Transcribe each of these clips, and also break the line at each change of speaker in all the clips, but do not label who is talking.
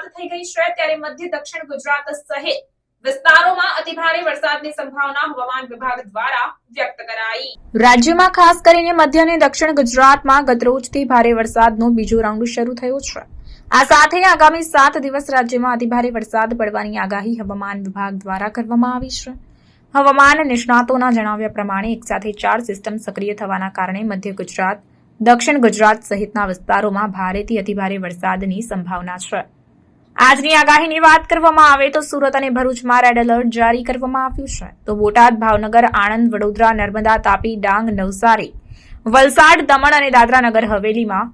શરૂઆત થઈ ગઈ છે, ત્યારે મધ્ય દક્ષિણ ગુજરાત સહિત રાજ્યમાં ખાસ કરીને મધ્ય અને દક્ષિણ ગુજરાતમાં ગતરોજથી ભારે વરસાદનો બીજો રાઉન્ડ શરૂ થયો છે. આ સાથે આગામી સાત દિવસ રાજ્યમાં અતિભારે વરસાદ પડવાની આગાહી હવામાન વિભાગ દ્વારા કરવામાં આવી છે. હવામાન નિષ્ણાતોના જણાવ્યા પ્રમાણે એક સાથે ચાર સિસ્ટમ સક્રિય થવાના કારણે મધ્ય ગુજરાત, દક્ષિણ ગુજરાત સહિતના વિસ્તારોમાં ભારેથી અતિભારે વરસાદની સંભાવના છે. આજની આગાહીની વાત કરવામાં આવે તો સુરત અને ભરૂચમાં રેડ એલર્ટ જારી કરવામાં આવ્યું છે. તો બોટાદ, ભાવનગર, આણંદ, વડોદરા, નર્મદા, તાપી, ડાંગ, નવસારી, વલસાડ, દમણ અને દાદરાનગર હવેલીમાં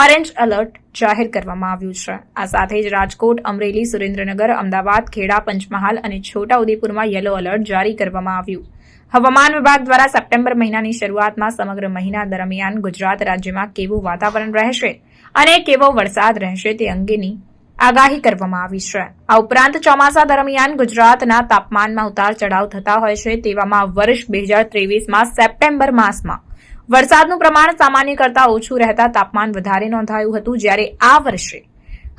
ઓરેન્જ એલર્ટ જાહેર કરવામાં આવ્યું છે. આ સાથે જ રાજકોટ, અમરેલી, સુરેન્દ્રનગર, અમદાવાદ, ખેડા, પંચમહાલ અને છોટાઉદેપુરમાં યલો એલર્ટ જારી કરવામાં આવ્યું. હવામાન વિભાગ દ્વારા સપ્ટેમ્બર મહિનાની શરૂઆતમાં સમગ્ર મહિના દરમિયાન ગુજરાત રાજ્યમાં કેવું વાતાવરણ રહેશે અને કેવો વરસાદ રહેશે તે અંગેની આગાહી કરવામાં આવી છે. આ ઉપરાંત ચોમાસા દરમિયાન ગુજરાતના તાપમાનમાં ઉતાર ચઢાવ થતા હોય છે તેવામાં વર્ષ બે હજાર ત્રેવીસમાં સપ્ટેમ્બર માસમાં. વરસાદનું પ્રમાણ સામાન્ય કરતાં ઓછું રહેતા તાપમાન વધારે નોંધાયું હતું જ્યારે આ વર્ષે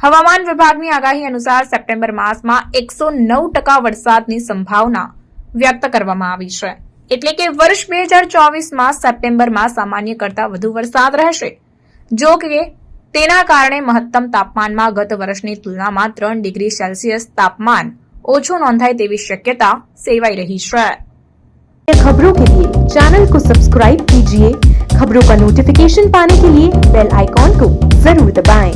હવામાન વિભાગની આગાહી અનુસાર સપ્ટેમ્બર માસમાં એકસો નવ ટકા વરસાદની સંભાવના વ્યક્ત કરવામાં આવી છે. એટલે કે વર્ષ બે હજાર ચોવીસમાં સપ્ટેમ્બરમાં સામાન્ય કરતાં વધુ વરસાદ રહેશે. જો કે તેના કારણે મહત્તમ તાપમાનમાં ગત વર્ષની તુલનામાં ત્રણ ડિગ્રી સેલ્સિયસ તાપમાન ઓછું નોંધાય તેવી શક્યતા સેવાઈ રહી છે
खबरों के लिए चैनल को सब्सक्राइब कीजिए खबरों का नोटिफिकेशन पाने के लिए बेल आइकॉन को जरूर दबाएं।